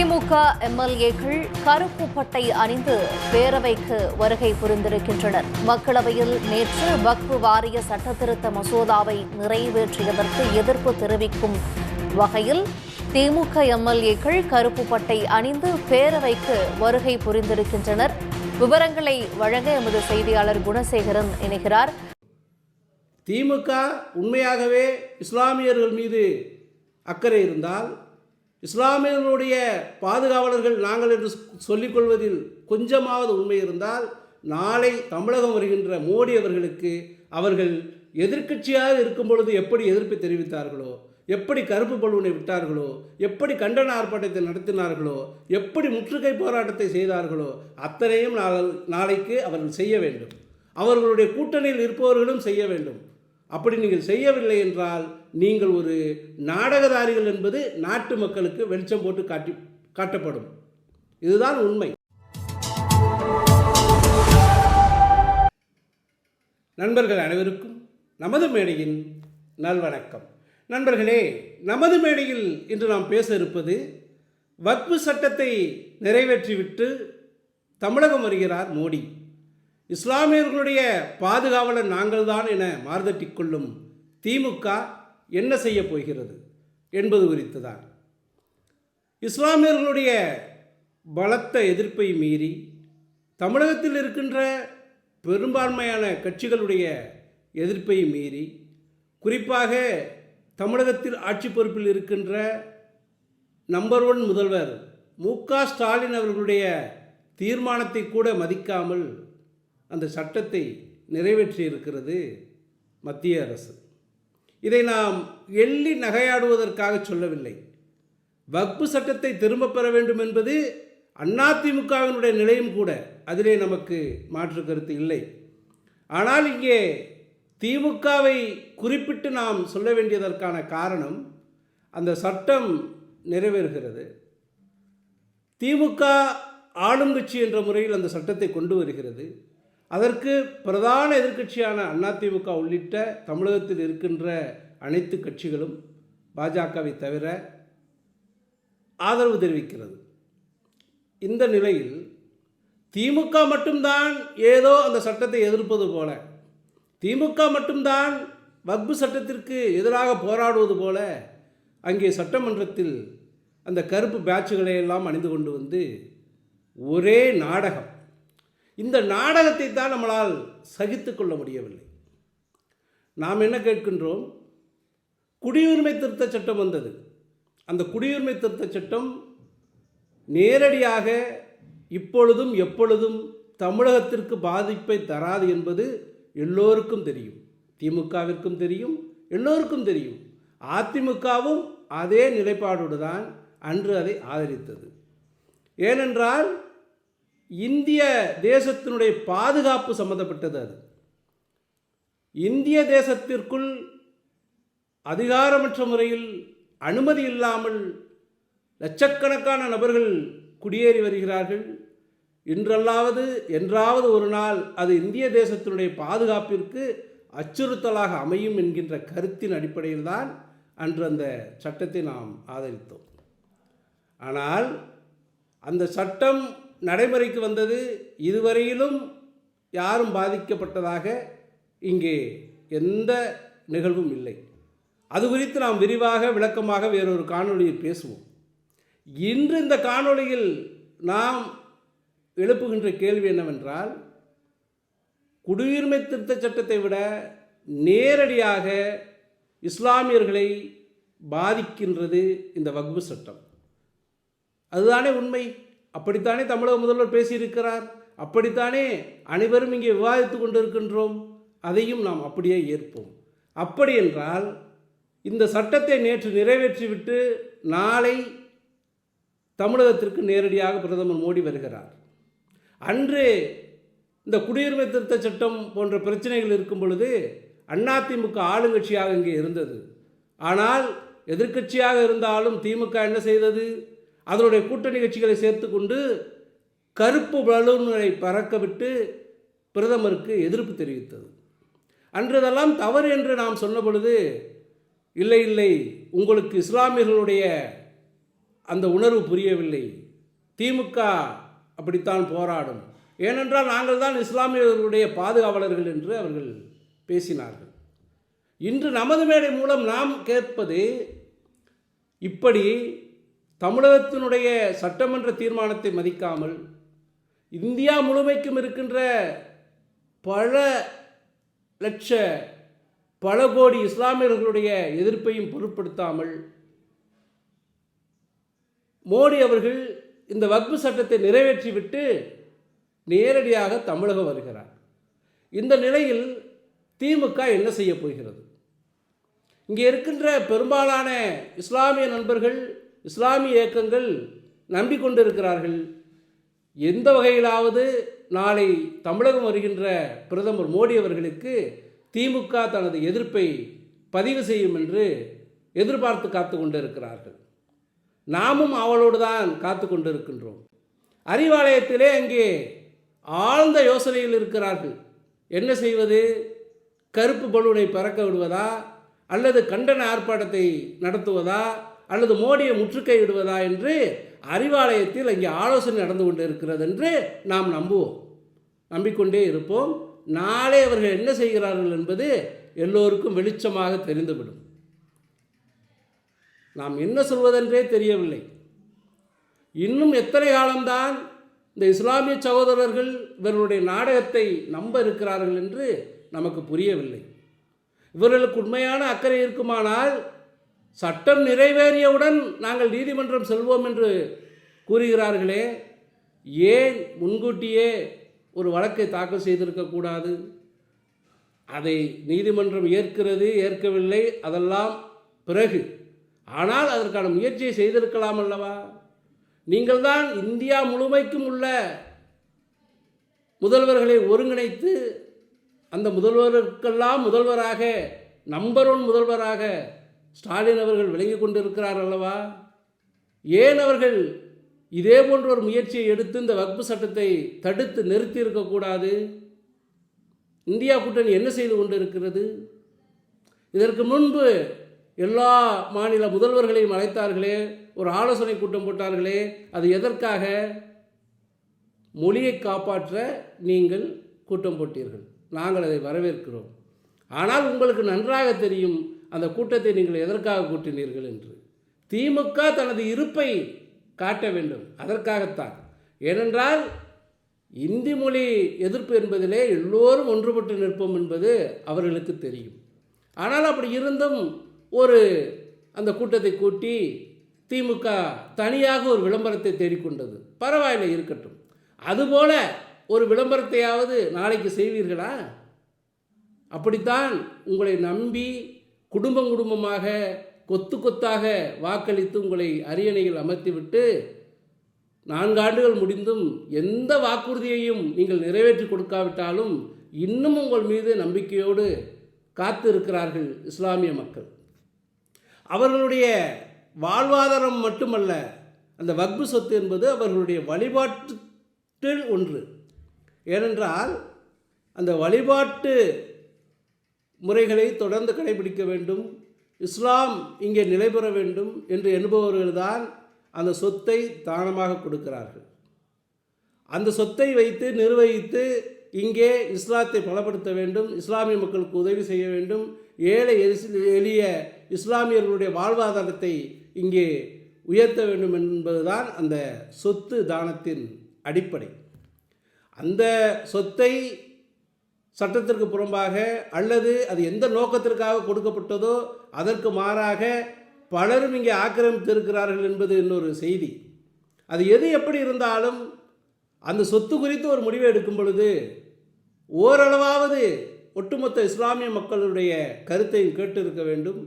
திமுக எம்எல்ஏக்கள் கருப்பு பட்டை அணிந்து பேரவைக்கு வருகை புரிந்திருக்கின்றனர். மக்களவையில் நேற்று வக்பு வாரிய சட்டத்திருத்த மசோதாவை நிறைவேற்றியதற்கு எதிர்ப்பு தெரிவிக்கும் வகையில் திமுக எம்எல்ஏக்கள் கருப்பு பட்டை அணிந்து பேரவைக்கு வருகை புரிந்திருக்கின்றனர். விவரங்களை வழங்க எமது செய்தியாளர் குணசேகரன் இணைகிறார். திமுக உண்மையாகவே இஸ்லாமியர்கள் மீது அக்கறை இருந்தால் இஸ்லாமியர்களுடைய பாதுகாவலர்கள் நாங்கள் என்று சொல்லிக்கொள்வதில் கொஞ்சமாவது உண்மை இருந்தால் நாளை தமிழகம் வருகின்ற மோடி அவர்களுக்கு அவர்கள் எதிர்க்கட்சியாக இருக்கும் பொழுது எப்படி எதிர்ப்பு தெரிவித்தார்களோ எப்படி கருப்பு பலூனை விட்டார்களோ எப்படி கண்டன ஆர்ப்பாட்டத்தை நடத்தினார்களோ எப்படி முற்றுகை போராட்டத்தை செய்தார்களோ அத்தனையும் நாளைக்கு அவர்கள் செய்ய வேண்டும். அவர்களுடைய கூட்டணியில் இருப்பவர்களும் செய்ய வேண்டும். அப்படி நீங்கள் செய்யவில்லை என்றால் நீங்கள் ஒரு நாடகதாரிகள் என்பது நாட்டு மக்களுக்கு வெளிச்சம் போட்டு காட்டி காட்டப்படும். இதுதான் உண்மை. நண்பர்கள் அனைவருக்கும் நமது மேடையின் நல்வணக்கம். நண்பர்களே நமது மேடையில் இன்று நாம் பேச இருப்பது வக்பு சட்டத்தை நிறைவேற்றிவிட்டு தமிழகம் வருகிறார் மோடி. இஸ்லாமியர்களுடைய பாதுகாவலர் நாங்கள்தான் என மாறுதட்டிக் கொள்ளும் திமுக என்ன செய்ய போகிறது என்பது குறித்து தான் இஸ்லாமியர்களுடைய பலத்த எதிர்ப்பை மீறி தமிழகத்தில் இருக்கின்ற பெரும்பான்மையான கட்சிகளுடைய எதிர்ப்பை மீறி குறிப்பாக தமிழகத்தில் ஆட்சி பொறுப்பில் இருக்கின்ற நம்பர் ஒன் முதல்வர் மு க ஸ்டாலின் அவர்களுடைய தீர்மானத்தை கூட மதிக்காமல் அந்த சட்டத்தை நிறைவேற்றியிருக்கிறது மத்திய அரசு. இதை நாம் எள்ளி நகையாடுவதற்காக சொல்லவில்லை. வக்பு சட்டத்தை திரும்பப் பெற வேண்டும் என்பது அதிமுகவினுடைய நிலையும் கூட அதிலே நமக்கு மாற்று கருத்து இல்லை. ஆனால் இங்கே திமுகவை குறிப்பிட்டு நாம் சொல்ல வேண்டியதற்கான காரணம் அந்த சட்டம் நிறைவேறுகிறது. திமுக ஆளும் கட்சி என்ற முறையில் அந்த சட்டத்தை கொண்டு வருகிறது. அதற்கு பிரதான எதிர்க்கட்சியான அதிமுக உள்ளிட்ட தமிழகத்தில் இருக்கின்ற அனைத்து கட்சிகளும் பாஜகவை தவிர ஆதரவு தெரிவிக்கிறது. இந்த நிலையில் திமுக மட்டும்தான் ஏதோ அந்த சட்டத்தை எதிர்ப்பது போல திமுக மட்டும்தான் வக்பு சட்டத்திற்கு எதிராக போராடுவது போல அங்கே சட்டமன்றத்தில் அந்த கருப்பு பேட்சுகளை எல்லாம் அணிந்து கொண்டு வந்து ஒரே நாடகம் இந்த நாடகத்தை தான் நம்மளால் சகித்து கொள்ள முடியவில்லை. நாம் என்ன கேட்கின்றோம்? குடியுரிமை திருத்த சட்டம் வந்தது. அந்த குடியுரிமை திருத்த சட்டம் நேரடியாக இப்பொழுதும் எப்பொழுதும் தமிழகத்திற்கு பாதிப்பை தராது என்பது எல்லோருக்கும் தெரியும். திமுகவிற்கும் தெரியும் எல்லோருக்கும் தெரியும். அதிமுகவும் அதே நிலைப்பாடோடு தான் அன்று அதை ஆதரித்தது. ஏனென்றால் இந்திய தேசத்தினுடைய பாதுகாப்பு சம்பந்தப்பட்டது அது. இந்திய தேசத்திற்குள் அதிகாரமற்ற முறையில் அனுமதி இல்லாமல் லட்சக்கணக்கான நபர்கள் குடியேறி வருகிறார்கள். இன்றல்லாவது என்றாவது ஒரு நாள் அது இந்திய தேசத்தினுடைய பாதுகாப்பிற்கு அச்சுறுத்தலாக அமையும் என்கின்ற கருத்தின் அடிப்படையில் தான் அன்று அந்த சட்டத்தை நாம் ஆதரித்தோம். ஆனால் அந்த சட்டம் நடைமுறைக்கு வந்தது இதுவரையிலும் யாரும் பாதிக்கப்பட்டதாக இங்கே எந்த நிகழ்வும் இல்லை. அது குறித்து நாம் விரிவாக விளக்கமாக வேறொரு காணொளியில் பேசுவோம். இன்று இந்த காணொளியில் நாம் எழுப்புகின்ற கேள்வி என்னவென்றால் குடியுரிமை திருத்த சட்டத்தை விட நேரடியாக இஸ்லாமியர்களை பாதிக்கின்றது இந்த வக்பு சட்டம். அதுதானே உண்மை? அப்படித்தானே தமிழக முதல்வர் பேசியிருக்கிறார்? அப்படித்தானே அனைவரும் இங்கே விவாதித்து கொண்டிருக்கின்றோம்? அதையும் நாம் அப்படியே ஏற்போம். அப்படி என்றால் இந்த சட்டத்தை நேற்று நிறைவேற்றிவிட்டு நாளை தமிழகத்திற்கு நேரடியாக பிரதமர் மோடி வருகிறார். அன்று இந்த குடியுரிமை திருத்த சட்டம் போன்ற பிரச்சனைகள் இருக்கும் பொழுது அதிமுக ஆளுங்கட்சியாக இங்கே இருந்தது. ஆனால் எதிர்க்கட்சியாக இருந்தாலும் திமுக என்ன செய்தது? அதனுடைய கூட்டணி கட்சிகளை சேர்த்து கொண்டு கருப்பு பலூன்களை பறக்கவிட்டு பிரதமருக்கு எதிர்ப்பு தெரிவித்தது. அன்றதெல்லாம் தவறு என்று நாம் சொன்ன பொழுது இல்லை இல்லை உங்களுக்கு இஸ்லாமியர்களுடைய அந்த உணர்வு புரியவில்லை. திமுக அப்படித்தான் போராடும். ஏனென்றால் நாங்கள் தான் இஸ்லாமியர்களுடைய பாதுகாவலர்கள் என்று அவர்கள் பேசினார்கள். இன்று நமது மேடை மூலம் நாம் கேட்பது இப்படி தமிழகத்தினுடைய சட்டமன்ற தீர்மானத்தை மதிக்காமல் இந்தியா முழுமைக்கும் இருக்கின்ற பல லட்ச பல கோடி இஸ்லாமியர்களுடைய எதிர்ப்பையும் பொருட்படுத்தாமல் மோடி அவர்கள் இந்த வக்பு சட்டத்தை நிறைவேற்றிவிட்டு நேரடியாக தமிழகம் வருகிறார். இந்த நிலையில் திமுக என்ன செய்ய போகிறது? இங்கே இருக்கின்ற பெரும்பாலான இஸ்லாமிய நண்பர்கள் இஸ்லாமிய இயக்கங்கள் நம்பிக்கொண்டிருக்கிறார்கள். எந்த வகையிலாவது நாளை தமிழகம் வருகின்ற பிரதமர் மோடி அவர்களுக்கு திமுக தனது எதிர்ப்பை பதிவு செய்யும் என்று எதிர்பார்த்து காத்து கொண்டிருக்கிறார்கள் நாமும் அவளோடு தான் காத்து கொண்டிருக்கின்றோம் அறிவாலயத்திலே அங்கே ஆழ்ந்த யோசனையில் இருக்கிறார்கள். என்ன செய்வது? கருப்பு பலூனை பறக்க விடுவதா? அல்லது கண்டன ஆர்ப்பாட்டத்தை நடத்துவதா? அல்லது மோடியை முற்றுகையிடுவதா என்று அறிவாலயத்தில் அங்கே ஆலோசனை நடந்து கொண்டு இருக்கிறது என்று நாம் நம்புவோம். நம்பிக்கொண்டே இருப்போம். நாளே அவர்கள் என்ன செய்கிறார்கள் என்பது எல்லோருக்கும் வெளிச்சமாக தெரிந்துவிடும். நாம் என்ன சொல்வதென்றே தெரியவில்லை. இன்னும் எத்தனை காலம்தான் இந்த இஸ்லாமிய சகோதரர்கள் இவர்களுடைய நாடகத்தை நம்ப இருக்கிறார்கள் என்று நமக்கு புரியவில்லை. இவர்களுக்கு உண்மையான அக்கறை இருக்குமானால் சட்டம் நிறைவேறியவுடன் நாங்கள் நீதிமன்றம் செல்வோம் என்று கூறுகிறார்களே ஏன் முன்கூட்டியே ஒரு வழக்கை தாக்கல் செய்திருக்கக்கூடாது அதை நீதிமன்றம் ஏற்கிறது ஏற்கவில்லை அதெல்லாம் பிறகு. ஆனால் அதற்கான முயற்சியை செய்திருக்கலாம் அல்லவா? நீங்கள் தான் இந்தியா முழுமைக்கும் உள்ள முதல்வர்களை ஒருங்கிணைத்து அந்த முதல்வருக்கெல்லாம் முதல்வராக நம்பர் ஒன் முதல்வராக ஸ்டாலின் அவர்கள் விளங்கி கொண்டிருக்கிறார் அல்லவா? ஏன் அவர்கள் இதே போன்ற ஒரு முயற்சியை எடுத்து இந்த வக்பு சட்டத்தை தடுத்து நிறுத்தி இருக்கக்கூடாது இந்தியா கூட்டணி என்ன செய்து கொண்டிருக்கிறது? இதற்கு முன்பு எல்லா மாநில முதல்வர்களையும் அழைத்தார்களே ஒரு ஆலோசனை கூட்டம் போட்டார்களே அது எதற்காக? மொழியை காப்பாற்ற நீங்கள் கூட்டம் போட்டீர்கள். நாங்கள் அதை வரவேற்கிறோம். ஆனால் உங்களுக்கு நன்றாக தெரியும் அந்த கூட்டத்தை நீங்கள் எதற்காக கூட்டினீர்கள் என்று. திமுக தனது இருப்பை காட்ட வேண்டும். அதற்காகத்தான். ஏனென்றால் இந்தி மொழி எதிர்ப்பு என்பதிலே எல்லோரும் ஒன்றுபட்டு நிற்போம் என்பது அவர்களுக்கு தெரியும். ஆனால் அப்படி இருந்தும் ஒரு அந்த கூட்டத்தை கூட்டி திமுக தனியாக ஒரு விளம்பரத்தை தேடிக்கொண்டது. பரவாயில்லை இருக்கட்டும். அதுபோல ஒரு விளம்பரத்தையாவது நாளைக்கு செய்வீர்களா? அப்படித்தான் உங்களை நம்பி குடும்பம் குடும்பமாக கொத்து கொத்தாக வாக்களித்து உங்களை அரியணையில் அமர்த்திவிட்டு நான்கு ஆண்டுகள் முடிந்தும் எந்த வாக்குறுதியையும் நீங்கள் நிறைவேற்றி கொடுக்காவிட்டாலும் இன்னும் உங்கள் மீது நம்பிக்கையோடு காத்து இருக்கிறார்கள் இஸ்லாமிய மக்கள். அவர்களுடைய வாழ்வாதாரம் மட்டுமல்ல அந்த வக்பு சொத்து என்பது அவர்களுடைய வழிபாட்டில் ஒன்று. ஏனென்றால் அந்த வழிபாட்டு முறைகளை தொடர்ந்து கடைபிடிக்க வேண்டும். இஸ்லாம் இங்கே நிலை பெற வேண்டும் என்று எண்ணுபவர்கள்தான் அந்த சொத்தை தானமாக கொடுக்கிறார்கள். அந்த சொத்தை வைத்து நிர்வகித்து இங்கே இஸ்லாத்தை பலப்படுத்த வேண்டும் இஸ்லாமிய மக்களுக்கு உதவி செய்ய வேண்டும். ஏழை எளிய இஸ்லாமியர்களுடைய வாழ்வாதாரத்தை இங்கே உயர்த்த வேண்டும் என்பதுதான் அந்த சொத்து தானத்தின் அடிப்படை. அந்த சொத்தை சட்டத்திற்கு புறம்பாக அல்லது அது எந்த நோக்கத்திற்காக கொடுக்கப்பட்டதோ அதற்கு மாறாக பலரும் இங்கே ஆக்கிரமித்திருக்கிறார்கள் என்பது இன்னொரு செய்தி. அது எது எப்படி இருந்தாலும் அந்த சொத்து குறித்து ஒரு முடிவை எடுக்கும் பொழுது ஓரளவாவது ஒட்டுமொத்த இஸ்லாமிய மக்களுடைய கருத்தையும் கேட்டிருக்க வேண்டும்.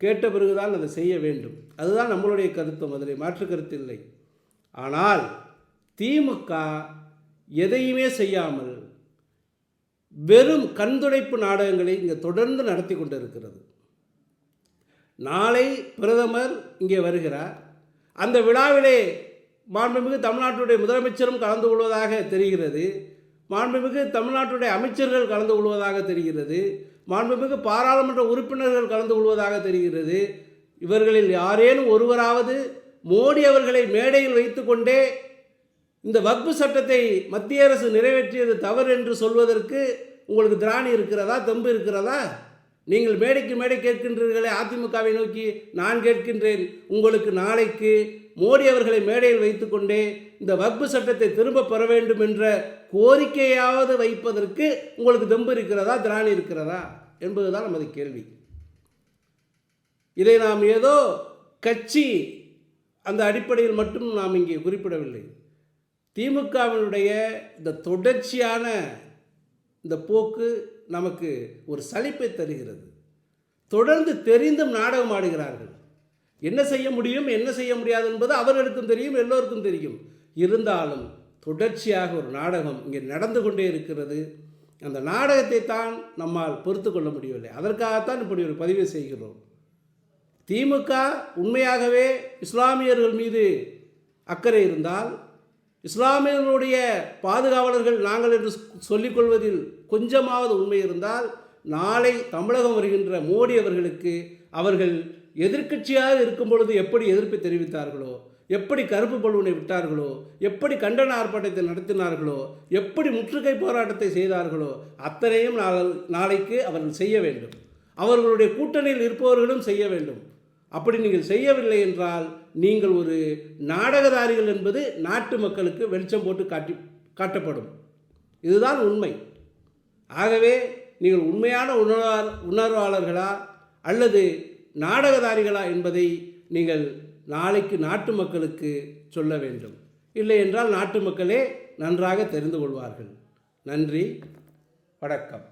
கேட்ட பிறகுதான் அதை செய்ய வேண்டும். அதுதான் நம்மளுடைய கருத்தும். அதில் மாற்று கருத்து இல்லை. ஆனால் திமுக எதையுமே செய்யாமல் வெறும் கண்துடைப்பு நாடகங்களை இங்கே தொடர்ந்து நடத்தி கொண்டிருக்கிறது. நாளை பிரதமர் இங்கே வருகிறார். அந்த விழாவிலே மாண்புமிகு தமிழ்நாட்டுடைய முதலமைச்சரும் கலந்து கொள்வதாக தெரிகிறது. மாண்புமிகு தமிழ்நாட்டுடைய அமைச்சர்கள் கலந்து கொள்வதாக தெரிகிறது. மாண்புமிகு பாராளுமன்ற உறுப்பினர்கள் கலந்து கொள்வதாக தெரிகிறது. இவர்களில் யாரேனும் ஒருவராவது மோடி அவர்களை மேடையில் வைத்துக்கொண்டே இந்த வக்பு சட்டத்தை மத்திய அரசு நிறைவேற்றியது தவறு என்று சொல்வதற்கு உங்களுக்கு திராணி இருக்கிறதா தெம்பு இருக்கிறதா? நீங்கள் மேடைக்கு மேடை கேட்கின்றீர்களே அதிமுகவை நோக்கி நான் கேட்கின்றேன். உங்களுக்கு நாளைக்கு மோடி அவர்களை மேடையில் வைத்துக்கொண்டே இந்த வக்பு சட்டத்தை திரும்ப பெற வேண்டும் என்ற கோரிக்கையாவது வைப்பதற்கு உங்களுக்கு தெம்பு இருக்கிறதா திராணி இருக்கிறதா என்பதுதான் நமது கேள்வி. இதை நாம் ஏதோ கட்சி அந்த அடிப்படையில் மட்டும் நாம் இங்கே குறிப்பிடவில்லை. திமுகவினுடைய இந்த தொடர்ச்சியான இந்த போக்கு நமக்கு ஒரு சலிப்பை தருகிறது. தொடர்ந்து தெரிந்தும் நாடகம் ஆடுகிறார்கள். என்ன செய்ய முடியும் என்ன செய்ய முடியாது என்பது அவர்களுக்கும் தெரியும் எல்லோருக்கும் தெரியும். இருந்தாலும் தொடர்ச்சியாக ஒரு நாடகம் இங்கே நடந்து கொண்டே இருக்கிறது. அந்த நாடகத்தை தான் நம்மால் பொறுத்து கொள்ள முடியவில்லை. அதற்காகத்தான் இப்படி ஒரு பதிவு செய்கிறோம். திமுக உண்மையாகவே இஸ்லாமியர்கள் மீது அக்கறை இருந்தால் இஸ்லாமியர்களுடைய பாதுகாவலர்கள் நாங்கள் என்று சொல்லிக்கொள்வதில் கொஞ்சமாவது உண்மை இருந்தால் நாளை தமிழகம் வருகின்ற மோடி அவர்களுக்கு அவர்கள் எதிர்க்கட்சியாக இருக்கும் பொழுது எப்படி எதிர்ப்பு தெரிவித்தார்களோ எப்படி கருப்பு பலூனை விட்டார்களோ எப்படி கண்டன ஆர்ப்பாட்டத்தை நடத்தினார்களோ எப்படி முற்றுகை போராட்டத்தை செய்தார்களோ அத்தனையும் நாளைக்கு அவர்கள் செய்ய வேண்டும். அவர்களுடைய கூட்டணியில் இருப்பவர்களும் செய்ய வேண்டும். அப்படி நீங்கள் செய்யவில்லை என்றால் நீங்கள் ஒரு நாடகதாரிகள் என்பது நாட்டு மக்களுக்கு வெளிச்சம் போட்டு காட்டி காட்டப்படும். இதுதான் உண்மை. ஆகவே நீங்கள் உண்மையான உணர்வார் உணர்வாளர்களா அல்லது நாடகதாரிகளா என்பதை நீங்கள் நாளைக்கு நாட்டு மக்களுக்கு சொல்ல வேண்டும். இல்லை என்றால் நாட்டு மக்களே நன்றாக தெரிந்து கொள்வார்கள். நன்றி. வணக்கம்.